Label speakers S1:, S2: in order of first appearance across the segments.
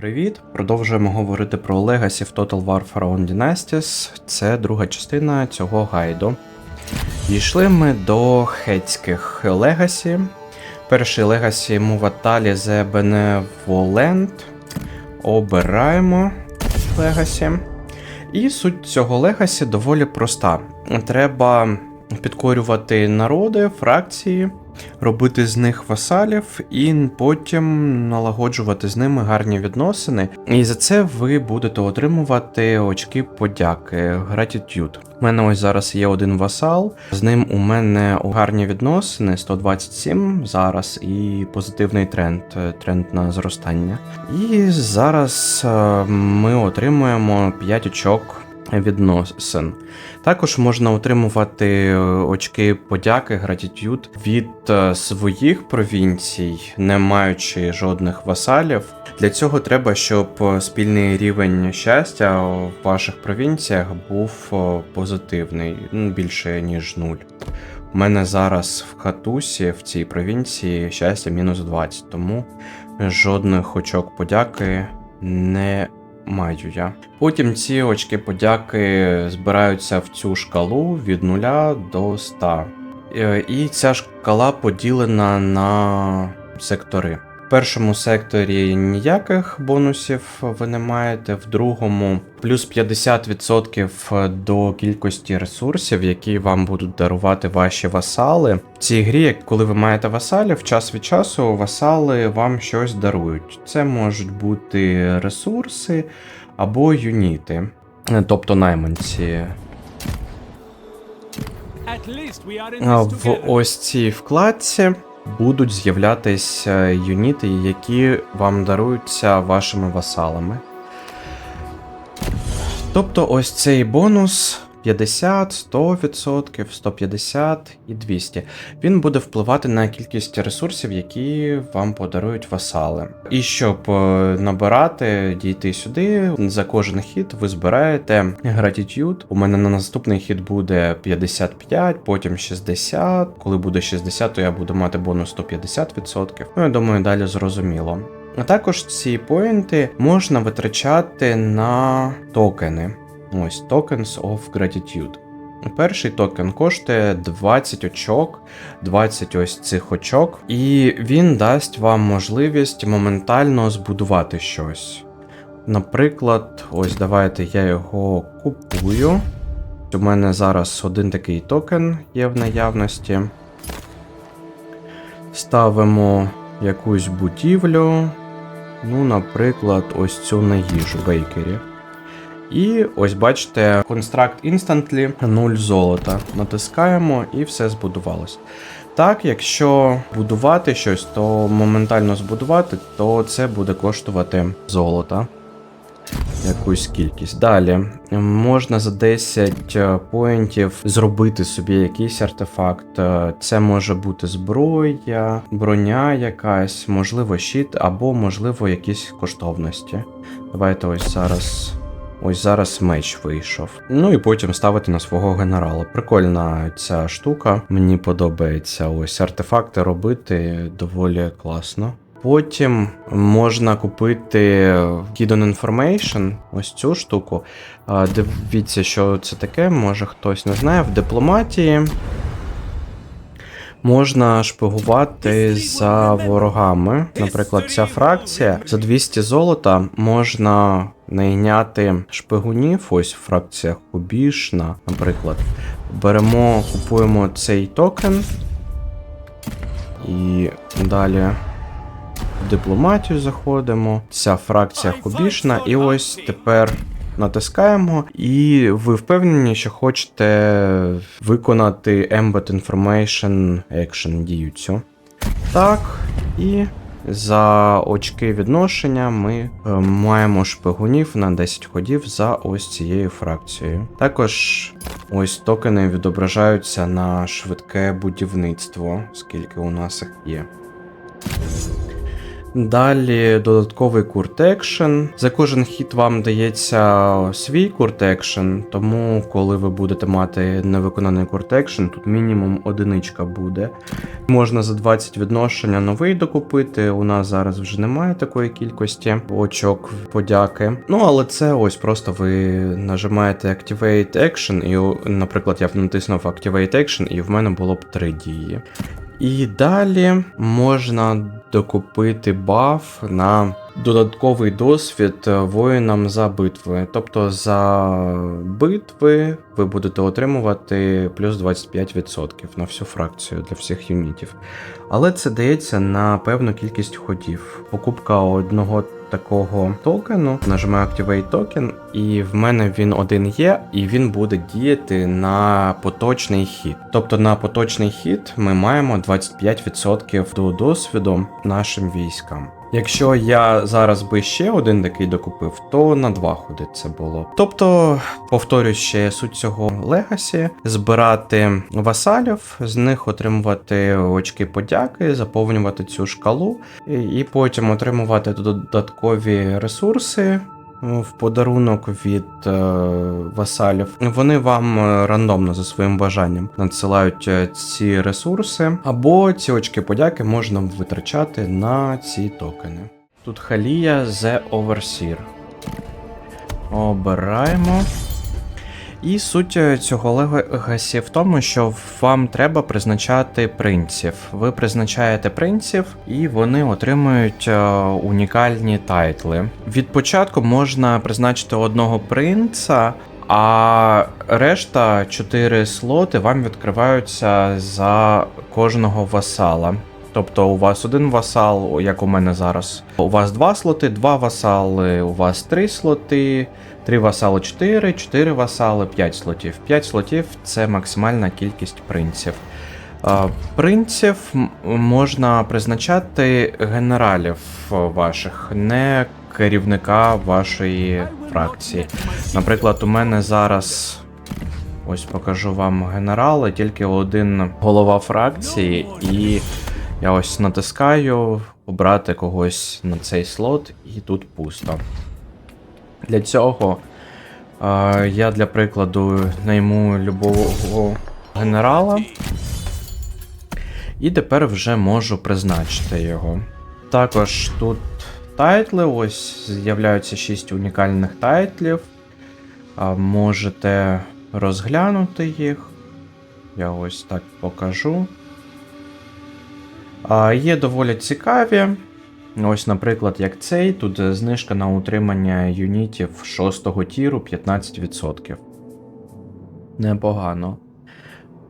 S1: Привіт! Продовжуємо говорити про Legacy в Total War Pharaon Dynasties. Це друга частина цього гайду. Дійшли ми до хетських Legacy. Перший Legacy Муваталі The Benevolent. Обираємо Legacy. І суть цього Legacy доволі проста. Треба підкорювати народи, фракції, робити з них васалів і потім налагоджувати з ними гарні відносини. І за це ви будете отримувати очки подяки Gratitude. У мене ось зараз є один васал. З ним у мене гарні відносини 127 зараз і позитивний тренд, тренд на зростання. І зараз е, ми отримуємо 5 очок відносин. Також можна отримувати е, очки подяки, гратітюд від е, своїх провінцій, не маючи жодних васалів. Для цього треба, щоб е, спільний рівень щастя в ваших провінціях був позитивний, ну, більше ніж нуль. У мене зараз в хатусі в цій провінції щастя мінус 20, тому жодних очок подяки не маю я. Потім ці очки подяки збираються в цю шкалу від 0 до 100. Е, І ця шкала поділена на сектори. Першому секторі ніяких бонусів ви не маєте, в другому плюс 50% до кількості ресурсів, які вам будуть дарувати ваші васали. В цій грі, коли ви маєте васалів, час від часу васали вам щось дарують. Це можуть бути ресурси або юніти, е, тобто найманці. В ось цій вкладці будуть з'являтися юніти, які вам даруються вашими васалами. Тобто ось цей бонус 50, 100%, 150 і 200. Він буде впливати на кількість ресурсів, які вам подарують васали. І щоб е, набирати, дійти сюди, за кожен хід ви збираєте гратітюд. У мене на наступний хід буде 55, потім 60. Коли буде 60, то я буду мати бонус 150%. Ну, я думаю, далі зрозуміло. А також ці поінти можна витрачати на токени. Ось Tokens of Gratitude. Перший токен коштує 20 очок, 20 ось цих очок, і він дасть вам можливість моментально збудувати щось. Наприклад, ось давайте я його купую. У мене зараз один такий токен є в наявності. Ставимо якусь будівлю. Ну, наприклад, ось цю на їжу бейкері. І ось бачите, Construct Instantly 0 золота. Натискаємо і все збудувалось. Так, якщо будувати щось, то моментально збудувати, то це буде коштувати золота. Якусь кількість. Далі можна за 10 е, поінтів зробити собі якийсь артефакт. Е, Це може бути зброя, броня якась, можливо, щит, або, можливо, якісь коштовності. Давайте ось зараз. Ось зараз меч вийшов. Ну і потім ставити на свого генерала. Прикольна ця штука. Мені подобається ось артефакти робити доволі класно. Потім можна купити Hidden Information, ось цю штуку. Дивіться, що це таке, може хтось не знає. В дипломатії можна шпигувати за ворогами. Наприклад, ця фракція за 200 золота можна найняти шпигунів. Ось фракція Хубішна, наприклад. Беремо, купуємо цей токен. І далі в дипломатію заходимо. Ця фракція Хубішна. І ось тепер натискаємо, і ви впевнені, що хочете виконати Embed Information Action дію цю. Так, і за очки відношення ми е, маємо шпигунів на 10 ходів за ось цією фракцією. Також ось токени відображаються на швидке будівництво, скільки у нас їх є. Далі додатковий курт екшен. За кожен хід вам дається свій курт екшен, тому коли ви будете мати невиконаний курт екшен, тут мінімум одиничка буде. Можна за 20 відношення новий докупити. У нас зараз вже немає такої кількості очок подяки. Ну але це ось просто ви нажимаєте Activate Action, і, наприклад, я б натиснув Activate Action, і в мене було б три дії. І далі можна докупити баф на додатковий досвід воїнам за битви. Тобто за битви ви будете отримувати плюс 25% на всю фракцію для всіх юнітів. Але це дається на певну кількість ходів. Покупка одного такого токену, нажимаю Activate Token, і в мене він один є, і він буде діяти на поточний хід. Тобто на поточний хід ми маємо 25% до досвіду нашим військам. Якщо я зараз би ще один такий докупив, то на два ходи це було. Тобто, повторюю ще суть цього легасі: збирати васалів, з них отримувати очки подяки, заповнювати цю шкалу, і- потім отримувати додаткові ресурси. В подарунок від е, васалів. Вони вам е, рандомно за своїм бажанням надсилають е, ці ресурси, або ці очки подяки можна витрачати на ці токени. Тут Халія The Overseer. Обираємо. І суть е, цього легасі в тому, що вам треба призначати принців. Ви призначаєте принців, і вони отримують е, унікальні тайтли. Від початку можна призначити одного принца, а решта 4 слоти вам відкриваються за кожного васала. Тобто у вас один васал, як у мене зараз. У вас два слоти, два васали, у вас три слоти, три васали 4, 4 васали, 5 слотів. 5 слотів це максимальна кількість принців. Принців можна призначати генералів ваших, не керівника вашої фракції. Наприклад, у мене зараз. Ось покажу вам генерали, тільки один голова фракції, і я ось натискаю обрати когось на цей слот, і тут пусто. Для цього е, я для прикладу найму любого генерала. І тепер вже можу призначити його. Також тут тайтли, ось з'являються 6 унікальних тайтлів. А, можете розглянути їх. Я ось так покажу. А, Є доволі цікаві. Ось, наприклад, як цей, тут е, знижка на утримання юнітів 6 тіру 15%. Непогано.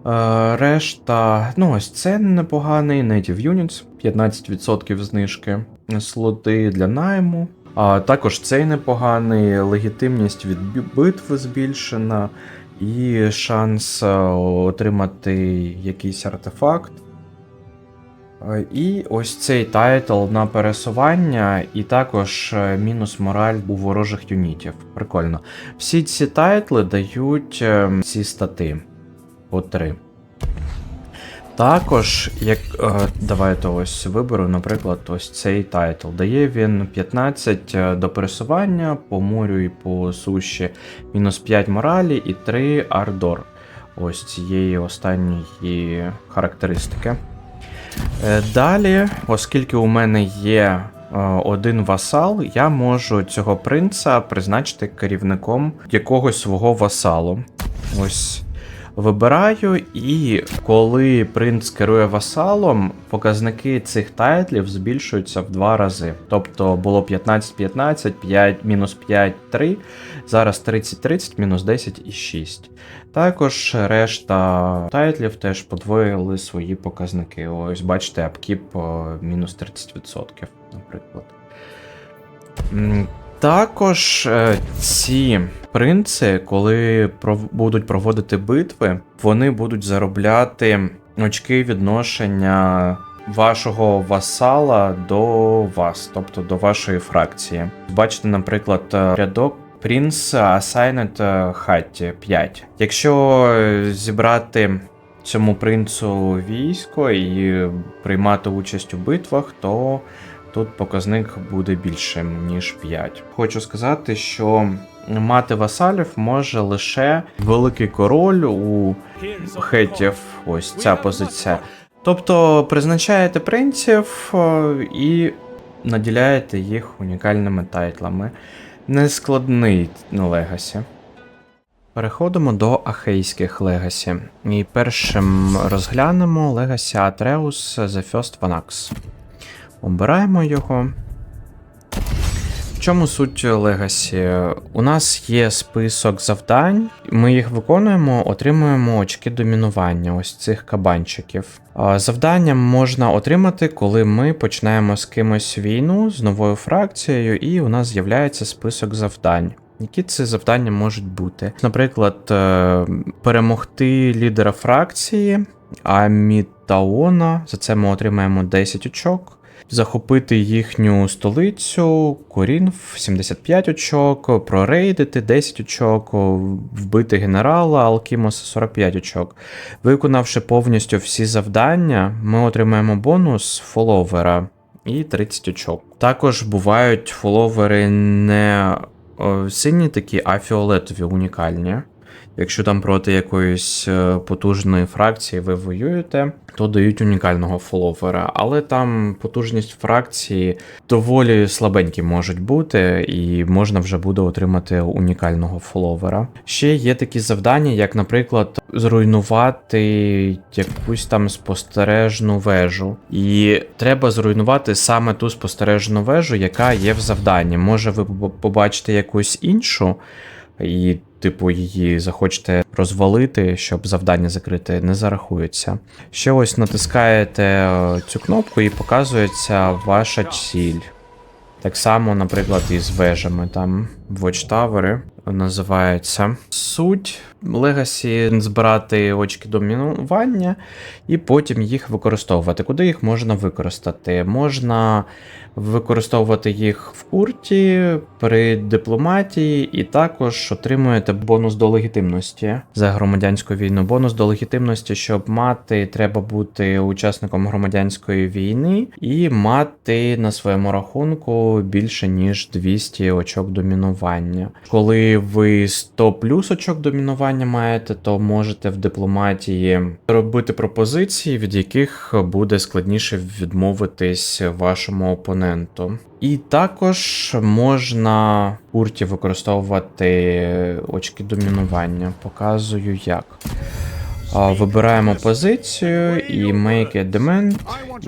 S1: Е, решта, ну ось це непоганий Native Units, 15% знижки. Слоти для найму. А також цей непоганий, легітимність від битви збільшена, і шанс е, отримати якийсь артефакт. Е, І ось цей тайтл на пересування, і також е, мінус мораль у ворожих юнітів. Прикольно. Всі ці тайтли дають е, ці стати по 3. Також, як. Е, давайте ось виберу, наприклад, ось цей тайтл. Дає він 15 до пересування по морю і по суші, мінус 5 моралі і 3 ардор. Ось цієї останньої характеристики. Е, Далі, оскільки у мене є е, один васал, я можу цього принца призначити керівником якогось свого васалу. Ось вибираю, і коли принц керує васалом, показники цих тайтлів збільшуються в два рази. Тобто було 15-15, 5, мінус 5, 3, зараз 30-30, мінус 10 і 6. Також решта тайтлів теж подвоїли свої показники. Ось бачите, апкіп мінус 30%, наприклад. Також е, ці принци, коли будуть проводити битви, вони будуть заробляти очки відношення вашого васала до вас, тобто до вашої фракції. Бачите, наприклад, е, рядок Assigned е, Hattie 5. Якщо е, зібрати цьому принцу військо і приймати участь у битвах, то тут показник буде більшим, ніж 5. Хочу сказати, що мати васалів може лише великий король у хетів, ось ця позиція. Тобто призначаєте принців е, і наділяєте їх унікальними тайтлами. Нескладний легасі. Переходимо до ахейських легасі. І першим розглянемо легасі Атреус The First Vanax. Обираємо його. В чому суть Легасі? У нас є список завдань, ми їх виконуємо, отримуємо очки домінування ось цих кабанчиків. Завдання можна отримати, коли ми починаємо з кимось війну з новою фракцією, і у нас з'являється список завдань. Які це завдання можуть бути? Наприклад, е, перемогти лідера фракції Амітаона. За це ми отримаємо 10 очок. Захопити їхню столицю, Корінф 75 очок, прорейдити 10 очок, вбити генерала Алкімоса 45 очок. Виконавши повністю всі завдання, ми отримаємо бонус фоловера і 30 очок. Також бувають фоловери не е, сині такі, а фіолетові унікальні. Якщо там проти якоїсь е, потужної фракції ви воюєте, то дають унікального фоловера. Але там потужність фракції доволі слабенькі можуть бути, і можна вже буде отримати унікального фоловера. Ще є такі завдання, як, наприклад, зруйнувати якусь там спостережну вежу. І треба зруйнувати саме ту спостережну вежу, яка є в завданні. Може, ви побачите якусь іншу. І, типу, її захочете розвалити, щоб завдання закрити, не зарахується. Ще ось натискаєте е, цю кнопку і показується ваша ціль. Так само, наприклад, і з вежами там Watchtower називається. Суть Легасі збирати очки домінування і потім їх використовувати. Куди їх можна використати? Можна використовувати їх в курті при дипломатії, і також отримуєте бонус до легітимності за громадянську війну. Бонус до легітимності, щоб мати, треба бути учасником громадянської війни і мати на своєму рахунку більше ніж 200 очок домінування. Коли ви 100 плюс очок домінування маєте, то можете в дипломатії робити пропозиції, від яких буде складніше відмовитись вашому опоненту. І також можна в курті використовувати очки домінування. Показую як. Вибираємо позицію і make a demand.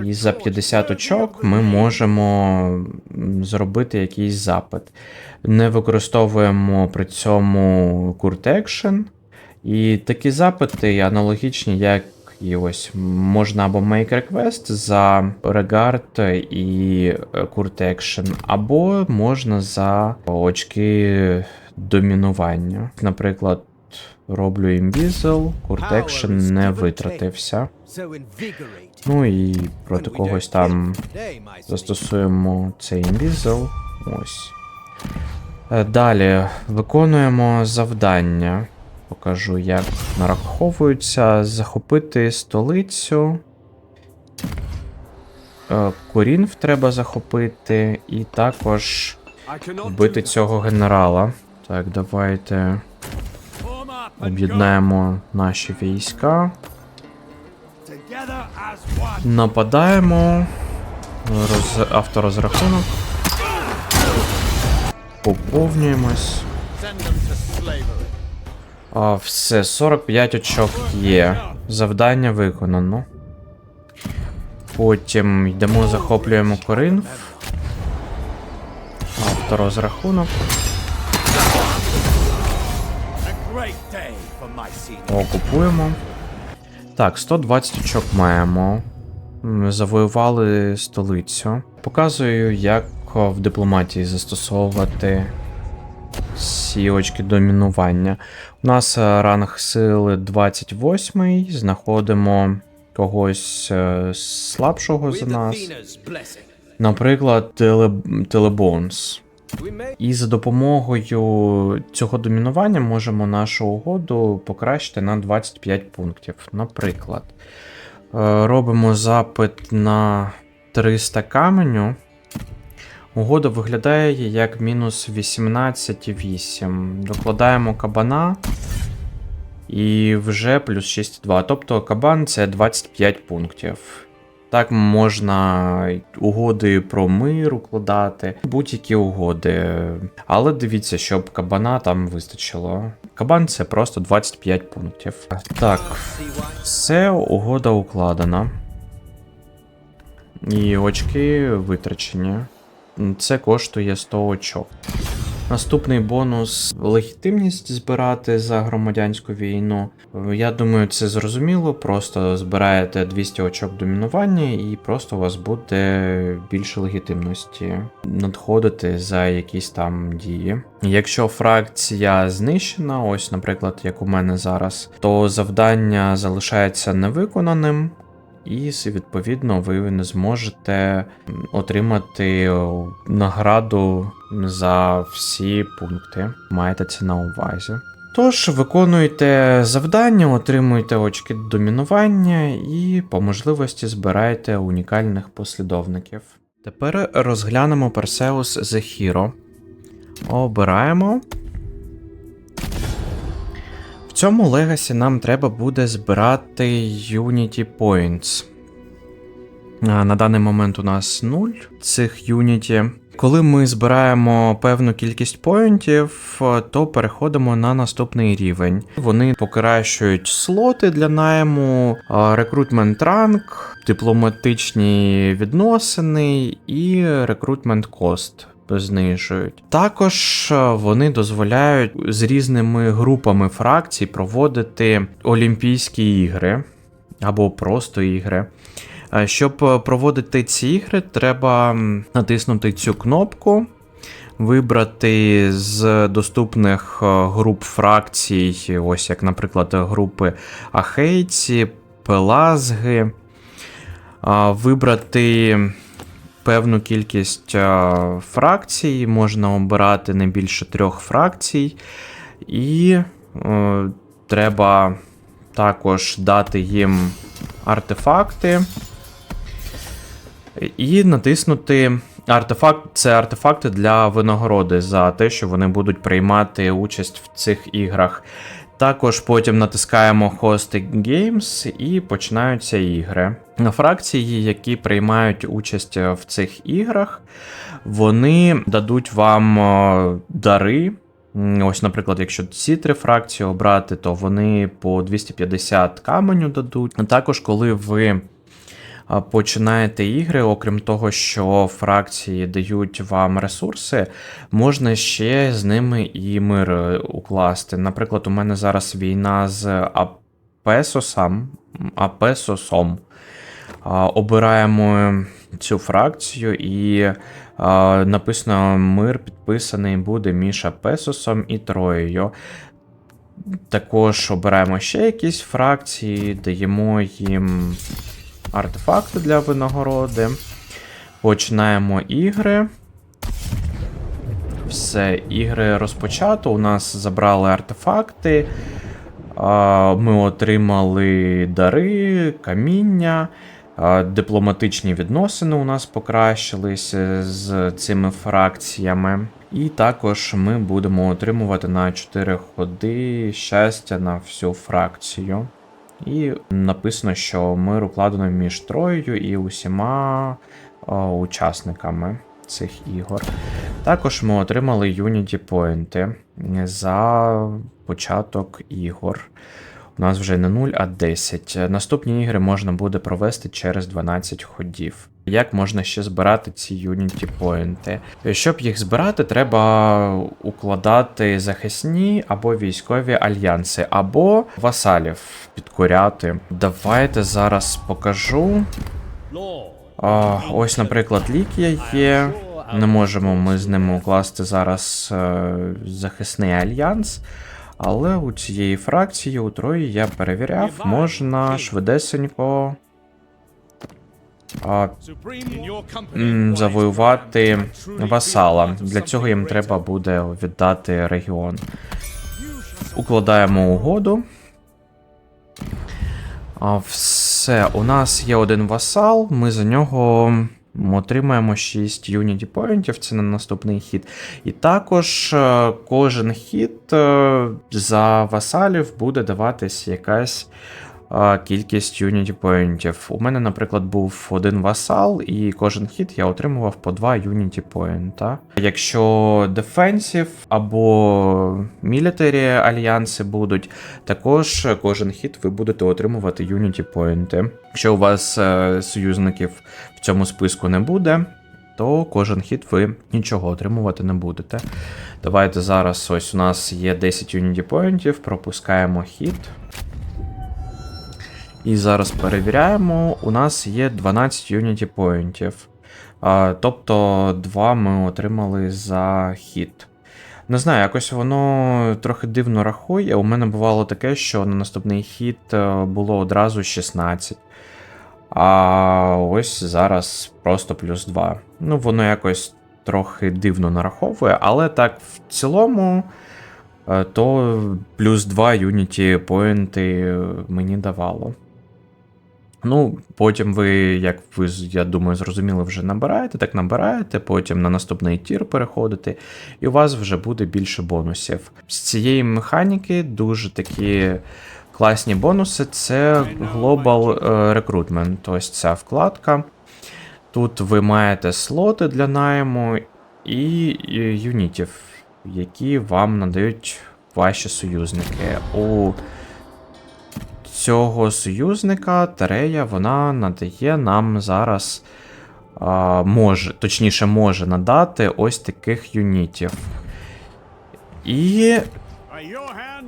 S1: І за 50 очок ми можемо зробити якийсь запит. Не використовуємо при цьому Court Action. І такі запити аналогічні, як і ось можна або make request за regard і е, Court Action, або можна за очки домінування. Наприклад, роблю Court Action не витратився. Ну і проти когось там застосуємо цей Invisible. Ось. Е, Далі виконуємо завдання. Покажу, як нараховуються. Захопити столицю. Е, Корінф треба захопити. І також вбити цього генерала. Так, давайте об'єднаємо наші війська. Нападаємо. Роз... Авторозрахунок. Поповнюємось. А, все, 45 очок є. Завдання виконано. Потім йдемо, захоплюємо Коринф. Авторозрахунок. Окупуємо. Так, 120 очок маємо. Завоювали столицю. Показую, як в дипломатії застосовувати ці очки домінування. У нас е, ранг сили 28, знаходимо когось е, слабшого за нас. Наприклад, теле... Телебонс. І за допомогою цього домінування можемо нашу угоду покращити на 25 пунктів. Наприклад, Е, робимо запит на 300 каменю. Угода виглядає як мінус 18,8. Докладаємо кабана. І вже плюс 6,2. Тобто кабан це 25 пунктів. Так можна угоди про мир укладати, будь-які угоди. Але дивіться, щоб кабана там вистачило. Кабан це просто 25 пунктів. Так, все, угода укладена. І очки витрачені. Це коштує 100 очок. Наступний бонус легітимність збирати за громадянську війну. Я думаю, це зрозуміло. Просто збираєте 200 очок домінування, і просто у вас буде більше легітимності надходити за якісь там дії. Якщо фракція знищена, ось, наприклад, як у мене зараз, то завдання залишається невиконаним. І відповідно ви не зможете отримати награду за всі пункти. Маєте це на увазі. Тож виконуйте завдання, отримуйте очки домінування і по можливості збирайте унікальних послідовників. Тепер розглянемо Perseus The Hero. Обираємо. Цьому легасі нам треба буде збирати Unity Points. На даний момент у нас 0 цих Unity. Коли ми збираємо певну кількість поінтів, то переходимо на наступний рівень. Вони покращують слоти для найму, рекрутмент ранг, дипломатичні відносини і рекрутмент кост знижують. Також е, вони дозволяють з різними групами фракцій проводити Олімпійські ігри або просто ігри. Е, Щоб е, проводити ці ігри, треба натиснути цю кнопку, вибрати з доступних груп фракцій, ось як, наприклад, групи Ахейці, Пелазги, вибрати певну кількість а, фракцій, можна обирати не більше трьох фракцій, і е, треба також дати їм артефакти. І натиснути артефакт це артефакти для винагороди за те, що вони будуть приймати участь в цих іграх. Також потім натискаємо Hosting Games і починаються ігри. Фракції, які приймають участь в цих іграх, вони дадуть вам дари. Ось, наприклад, якщо ці три фракції обрати, то вони по 250 каменю дадуть. Також, коли ви починаєте ігри, окрім того, що фракції дають вам ресурси, можна ще з ними і мир е, укласти. Наприклад, у мене зараз війна з Апесосом. Апесосом. Обираємо цю фракцію і написано мир підписаний буде між Апесосом і Троєю. Також обираємо ще якісь фракції, даємо їм артефакти для винагороди. Починаємо ігри. Все, ігри розпочато. У нас забрали артефакти. Ми отримали дари, каміння. Дипломатичні відносини у нас покращилися з цими фракціями. І також ми будемо отримувати на 4 ходи щастя на всю фракцію. І написано, що мир укладено між Троєю і усіма о, учасниками цих ігор. Також ми отримали Unity Point за початок ігор. У нас вже не 0, а 10. Наступні ігри можна буде провести через 12 ходів. Як можна ще збирати ці Unity Poinти? Щоб їх збирати, треба укладати захисні або військові альянси, або васалів підкоряти. Давайте зараз покажу. А, ось, наприклад, Лікія є. Не можемо ми з ними укласти зараз е, захисний альянс. Але у цієї фракції у Трої я перевіряв, можна швидесенько а, завоювати васала. Для цього їм треба буде віддати регіон. Укладаємо угоду. А, все, у нас є один васал, ми за нього отримаємо 6 Unity поінтів, це на наступний хід. І також е, кожен хід е, за васалів буде даватись якась кількість Unity поінтів. У мене, наприклад, був один васал, і кожен хід я отримував по 2 Unity поінта. Якщо Defensive або Military альянси будуть, також кожен хід ви будете отримувати Unity поінти. Якщо у вас е, союзників в цьому списку не буде, то кожен хід ви нічого отримувати не будете. Давайте зараз ось у нас є 10 Unity поінтів, пропускаємо хід. І зараз перевіряємо, у нас є 12 Unity поінтів. Тобто 2 ми отримали за хід. Не знаю, якось воно трохи дивно рахує. У мене бувало таке, що на наступний хід е, було одразу 16. А ось зараз просто плюс 2. Ну, воно якось трохи дивно нараховує, але так в цілому, е, то плюс 2 Unity поінти мені давало. Ну, потім ви, як ви, я думаю, зрозуміли, вже набираєте, так набираєте, потім на наступний тір переходите, і у вас вже буде більше бонусів. З цієї механіки дуже такі класні бонуси це Global е, Recruitment, ось ця вкладка. Тут ви маєте слоти для найму і юнітів, які вам надають ваші союзники. У цього союзника Терея вона надає нам зараз. А, може, точніше, може надати ось таких юнітів. І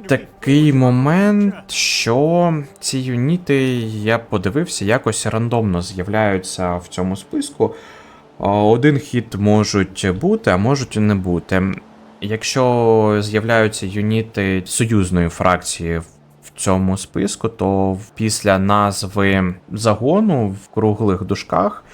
S1: такий момент, що ці юніти, я подивився, якось рандомно з'являються в цьому списку. Один хід можуть бути, а можуть і не бути. Якщо з'являються юніти союзної фракції цьому списку, то після назви загону в круглих дужках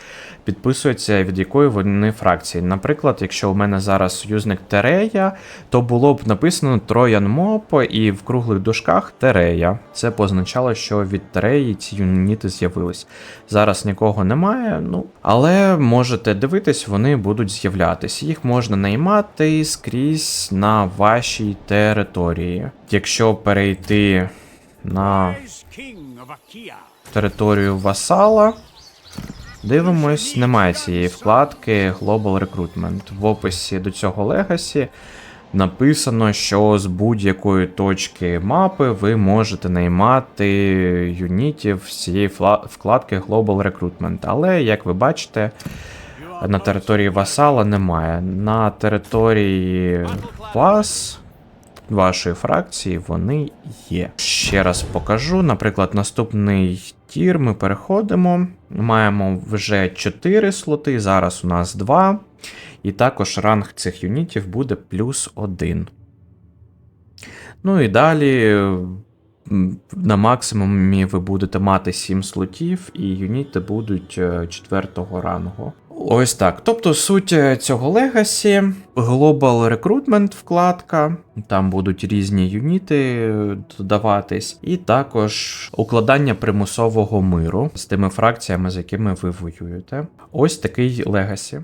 S1: підписується, від якої вони фракції. Наприклад, якщо у мене зараз союзник Терея, то було б написано Троян Моп і в круглих дужках Терея. Це позначало, що від Тереї ці юніти з'явились. Зараз нікого немає, ну але можете дивитись, вони будуть з'являтися. Їх можна наймати скрізь на вашій території. Якщо перейти на територію васала. Дивимось, немає цієї вкладки Global Recruitment. В описі до цього Legacy написано, що з будь-якої точки мапи ви можете наймати юнітів з цієї вкладки Global Recruitment. Але, як ви бачите, на території васала немає. На території вас вашої фракції вони є. Ще раз покажу. Наприклад, наступний тір ми переходимо. Маємо вже 4 слоти, зараз у нас 2. І також ранг цих юнітів буде плюс 1. Ну і далі. На максимумі ви будете мати 7 слотів, і юніти будуть 4 рангу. Ось так. Тобто суть е, цього Legacy, Global Recruitment вкладка, там будуть різні юніти е, додаватись, і також укладання примусового миру з тими фракціями, з якими ви воюєте. Ось такий Legacy.